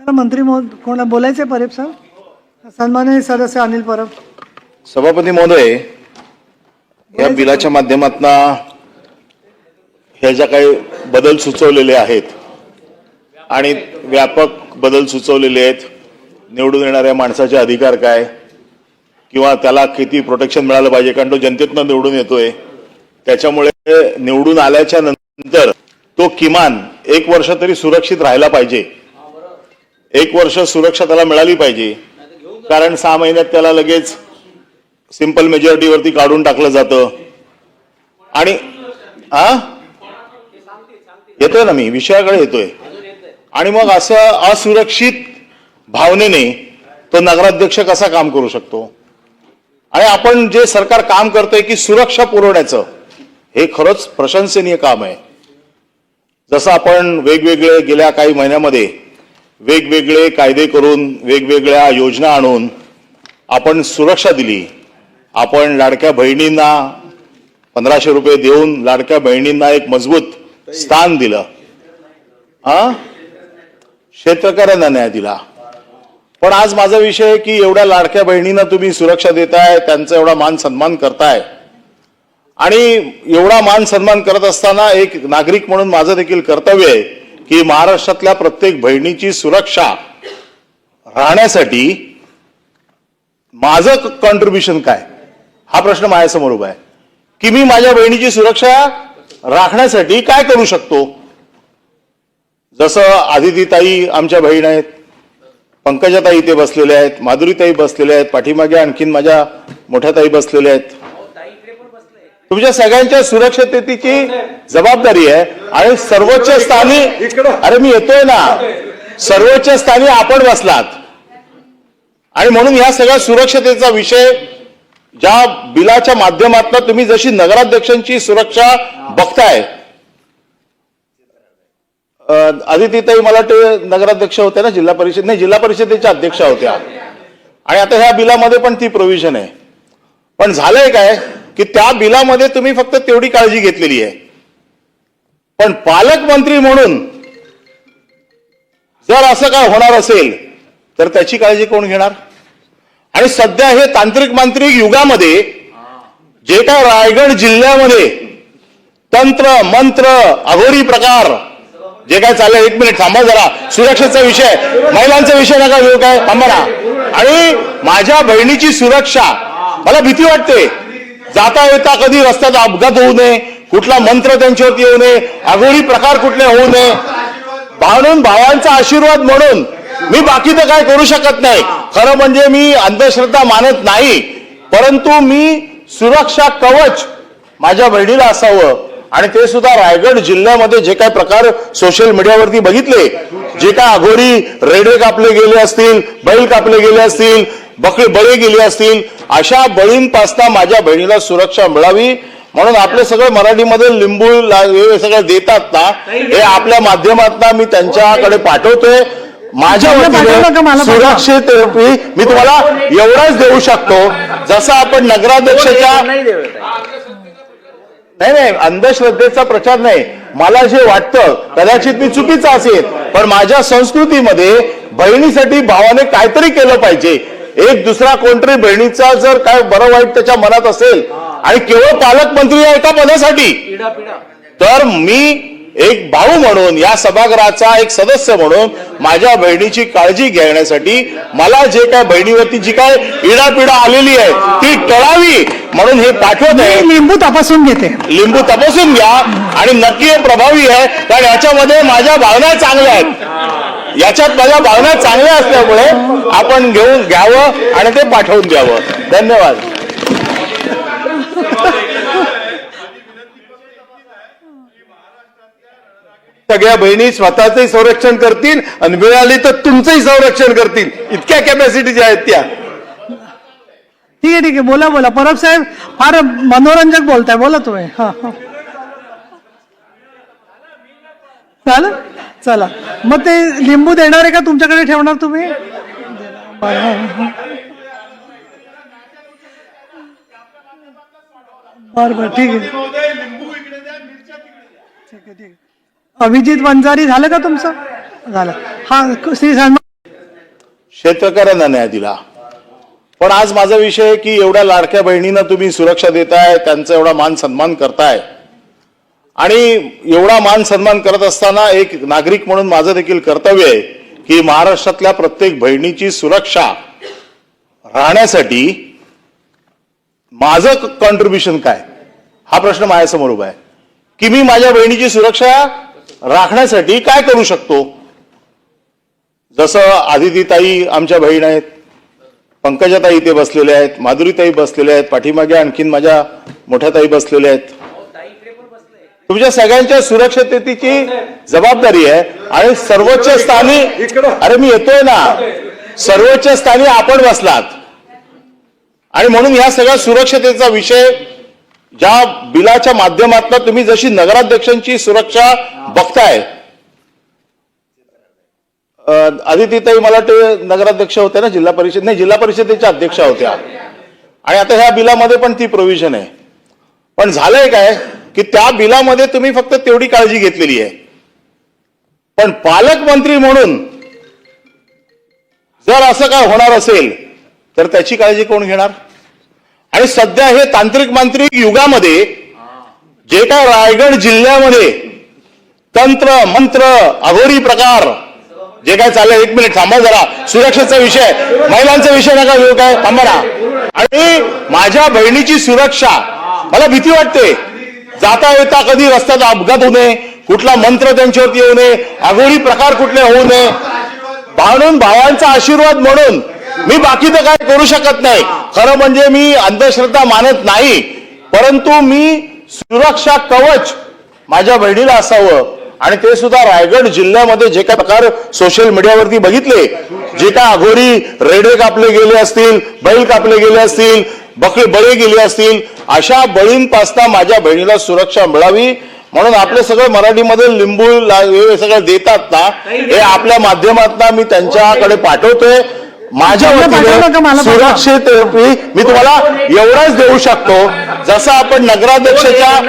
चला मंत्री महोद कोणा बोलायचे परेब साहेब? सन्माननीय सदस्य अनिल परब. सभापती महोदय या बिलाच्या माध्यमातून ह्या ज्या काही बदल सुचवलेले आहेत आणि व्यापक बदल सुचवलेले आहेत निवडून येणाऱ्या माणसाचे अधिकार काय किंवा त्याला किती प्रोटेक्शन मिळालं पाहिजे कारण तो जनतेतनं निवडून येतोय. त्याच्यामुळे निवडून आल्याच्यानंतर तो किमान एक वर्ष तरी सुरक्षित राहायला पाहिजे. एक वर्ष सुरक्षा त्याला मिळाली पाहिजे. कारण सहा महिन्यात त्याला लगेच सिंपल मेजॉरिटीवरती काढून टाकलं जातं. आणि हा येतोय ना मी? विषयाकडे येतोय. आणि मग असं असुरक्षित भावनेने तो नगराध्यक्ष कसा काम करू शकतो? आणि आपण जे सरकार काम करतोय की सुरक्षा पुरवण्याचं हे खरंच प्रशंसनीय काम आहे. जसं आपण वेगवेगळे गेल्या काही महिन्यामध्ये वेगवेगळे कायदे करून वेगवेगळ्या योजना आणून आपण सुरक्षा दिली. आपण लाडक्या बहिणींना पंधराशे रुपये देऊन लाडक्या बहिणींना एक मजबूत स्थान दिलं. हा? शेतकऱ्यांना न्याय दिला. पण आज माझा विषय आहे की एवढ्या लाडक्या बहिणींना तुम्ही सुरक्षा देताय त्यांचा एवढा मान सन्मान करताय. आणि एवढा मान सन्मान करत असताना एक नागरिक म्हणून माझं देखील कर्तव्य आहे की महाराष्ट्रातल्या प्रत्येक बहिणीची सुरक्षा राहण्यासाठी माझं कॉन्ट्रीब्युशन काय? हा प्रश्न माझ्यासमोर उभा आहे. की मी माझ्या बहिणीची सुरक्षा राखण्यासाठी काय करू शकतो? जसं आदितीताई आमच्या बहीण आहेत पंकजाताई इथे बसलेले आहेत माधुरीताई बसलेले आहेत पाठीमागे आणखीन माझ्या मोठ्या ताई बसलेल्या आहेत. तुमच्या सगळ्यांच्या सुरक्षिततेची जबाबदारी आहे. आणि सर्वोच्च स्थानी अरे मी येतोय ना. सर्वोच्च स्थानी आपण बसलात. आणि म्हणून ह्या सगळ्या सुरक्षतेचा विषय ज्या बिलाच्या माध्यमातून तुम्ही जशी नगराध्यक्षांची सुरक्षा बघताय. आदितीताई मला ते नगराध्यक्ष होत्या ना जिल्हा परिषद नाही जिल्हा परिषदेच्या अध्यक्षा होत्या. आणि आता ह्या बिलामध्ये पण ती प्रोव्हिजन आहे. पण झालंय काय? की त्या बिलामध्ये तुम्ही फक्त तेवढी काळजी घेतलेली आहे. पण पालकमंत्री म्हणून जर असं काय होणार असेल तर त्याची काळजी कोण घेणार? आणि सध्या हे तांत्रिक मांत्रिक युगामध्ये जे काय रायगड जिल्ह्यामध्ये तंत्र मंत्र अघोरी प्रकार जे काय चाललंय एक मिनिट थांबा जरा. सुरक्षेचा विषय. महिलांचा विषय नका घेऊ काय? थांबा ना. आणि माझ्या बहिणीची सुरक्षा मला भीती वाटते. जाता येता कधी रस्त्यात अपघात होऊ नये कुठला मंत्र त्यांच्यावरती येऊ नये अघोरी प्रकार कुठले होऊ नये. म्हणून भावांचा आशीर्वाद म्हणून मी बाकी तर काय करू शकत नाही. खरं म्हणजे मी अंधश्रद्धा मानत नाही परंतु मी सुरक्षा कवच माझ्या बहिणीला असावं. आणि ते सुद्धा रायगड जिल्ह्यामध्ये जे काय प्रकार सोशल मीडियावरती बघितले जे काय अघोरी रेडे कापले गेले असतील बैल कापले गेले असतील बकरी बळी गेली असतील अशा बळींपासना माझ्या बहिणीला सुरक्षा मिळावी. म्हणून आपले सगळे मराठीमध्ये लिंबू ला- हे सगळं देतात ना हे आपल्या माध्यमातून मी त्यांच्याकडे पाठवतोय. माझ्या वतीने. सुरक्षित मी तुम्हाला एवढंच देऊ शकतो जसं आपण नगराध्यक्षाच्या नाही नाही अंधश्रद्धेचा प्रचार नाही. मला जे वाटतं कदाचित मी चुकीचं असेल पण माझ्या संस्कृतीमध्ये बहिणीसाठी भावाने काहीतरी केलं पाहिजे. एक दुसरा कोणतरी बहिणीचा जर काय बरं वाईट त्याच्या मनात असेल आणि केवळ पालकमंत्री या एका पदासाठी तर मी एक भाऊ म्हणून या सभागृहाचा एक सदस्य म्हणून माझ्या बहिणीची काळजी घेण्यासाठी मला जे काय बहिणीवरती जी काय इडापिडा आलेली आहे ती टळावी म्हणून हे पाठवत आहे. लिंबू तपासून घेते. लिंबू तपासून घ्या आणि नक्की हे प्रभावी आहे कारण याच्यामध्ये माझ्या भावना चांगल्या आहेत. याच्यात माझ्या भावना चांगल्या असल्यामुळे आपण घेऊन घ्यावं आणि ते पाठवून द्यावं. धन्यवाद. सगळ्या बहिणी स्वतःचंही संरक्षण करतील आणि वेळ आली तर तुमचंही संरक्षण करतील. इतक्या कॅपॅसिटीच्या आहेत त्या. ठीक आहे ठीक आहे. बोला बोला. परब साहेब फार मनोरंजक बोलताय. बोला तुम्ही. हा हा. चालेल चला. मग ते लिंबू देणार आहे का तुमच्याकडे ठेवणार तुम्ही? बर बर ठीक आहे. ठीक आहे ठीक अभिजित वंजारी झालं का तुमचं? झालं. हा श्री सन्मान शेतकऱ्यांना न्याय दिला. पण आज माझा विषय आहे की एवढ्या लाडक्या बहिणींना तुम्ही सुरक्षा देताय त्यांचा एवढा मान सन्मान करताय. आणि एवढा मान सन्मान करत असताना एक नागरिक म्हणून माझं देखील कर्तव्य आहे की महाराष्ट्रातल्या प्रत्येक बहिणीची सुरक्षा राहण्यासाठी माझं कॉन्ट्रीब्युशन काय? हा प्रश्न माझ्यासमोर उभा आहे. की मी माझ्या बहिणीची सुरक्षा राखण्यासाठी काय करू शकतो? जसं आदितीताई आमच्या बहीण आहेत पंकजाताई इथे बसलेले आहेत माधुरीताई बसलेल्या आहेत पाठीमागे आणखीन माझ्या मोठ्या ताई बसलेल्या आहेत. तुमच्या सगळ्यांच्या सुरक्षिततेची जबाबदारी आहे. आणि सर्वोच्च स्थानी अरे मी येतोय ना. सर्वोच्च स्थानी आपण बसलात. आणि म्हणून ह्या सगळ्या सुरक्षतेचा विषय ज्या बिलाच्या माध्यमातून तुम्ही जशी नगराध्यक्षांची सुरक्षा बघताय. आदितीताई मला वाटतं नगराध्यक्ष होत्या ना जिल्हा परिषद नाही जिल्हा परिषदेच्या अध्यक्षा होत्या. आणि आता ह्या बिलामध्ये पण ती प्रोव्हिजन आहे. पण झालंय काय? की त्या बिलामध्ये तुम्ही फक्त तेवढी काळजी घेतलेली आहे. पण पालकमंत्री म्हणून जर असं काय होणार असेल तर त्याची काळजी कोण घेणार? आणि सध्या हे तांत्रिक मांत्रिक युगामध्ये जे काय रायगड जिल्ह्यामध्ये तंत्र मंत्र अघोरी प्रकार जे काय चाललंय एक मिनिट थांबा जरा. सुरक्षेचा विषय. महिलांचा विषय नका घेऊ काय? थांबा ना. आणि माझ्या बहिणीची सुरक्षा मला भीती वाटते. जाता येता कधी रस्त्यात अपघात होऊ नये कुठला मंत्र त्यांच्यावरती येऊ नये अघोरी प्रकार कुठले होऊ नये. म्हणून भावांचा आशीर्वाद म्हणून मी बाकी तर काय करू शकत नाही. खरं म्हणजे मी अंधश्रद्धा मानत नाही परंतु मी सुरक्षा कवच माझ्या बहिणीला असावं. आणि ते सुद्धा रायगड जिल्ह्यामध्ये जे काय प्रकार सोशल मीडियावरती बघितले जे काय अघोरी रेडे कापले गेले असतील बैल कापले गेले असतील बकरे बळी गेले असतील अशा बळींपासता माझ्या बहिणीला सुरक्षा मिळावी. म्हणून आपले सगळं मराठीमध्ये लिंबू ला- हे सगळं देतात ना हे आपल्या माध्यमातून मी त्यांच्याकडे पाठवतोय. माझ्या वतीने? सुरक्षित मी मी तुम्हाला एवढाच देऊ शकतो जसं आपण नगराध्यक्षाच्या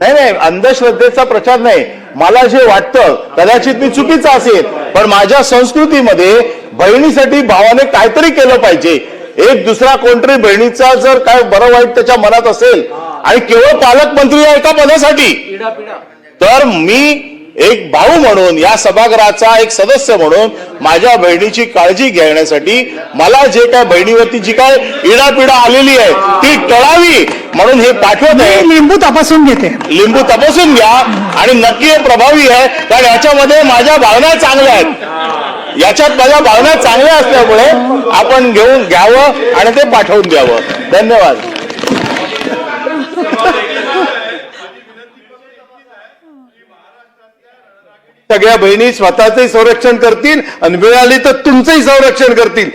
नाही नाही अंधश्रद्धेचा प्रचार नाही. मला जे वाटतं कदाचित मी चुकीचं असेल पण माझ्या संस्कृतीमध्ये बहिणीसाठी भावाने काहीतरी केलं पाहिजे. एक दुसरा कोणतरी बहिणीचा जर काय बरं वाईट त्याच्या मनात असेल आणि केवळ पालकमंत्री या एका पदासाठी तर मी एक भाऊ म्हणून या सभागृहाचा एक सदस्य म्हणून माझ्या बहिणीची काळजी घेण्यासाठी मला जे काय बहिणीवरती जी काय इडापिडा आलेली आहे ती टळावी म्हणून हे पाठवत आहे. लिंबू तपासून घेते. लिंबू तपासून घ्या आणि नक्की हे प्रभावी आहे कारण याच्यामध्ये माझ्या भावना चांगल्या आहेत. याच्यात माझ्या भावना चांगल्या असल्यामुळे आपण घेऊन घ्यावं आणि ते पाठवून द्यावं. धन्यवाद. सगळ्या बहिणी स्वतःचंही संरक्षण करतील आणि वेळ आली तर तुमचंही संरक्षण करतील.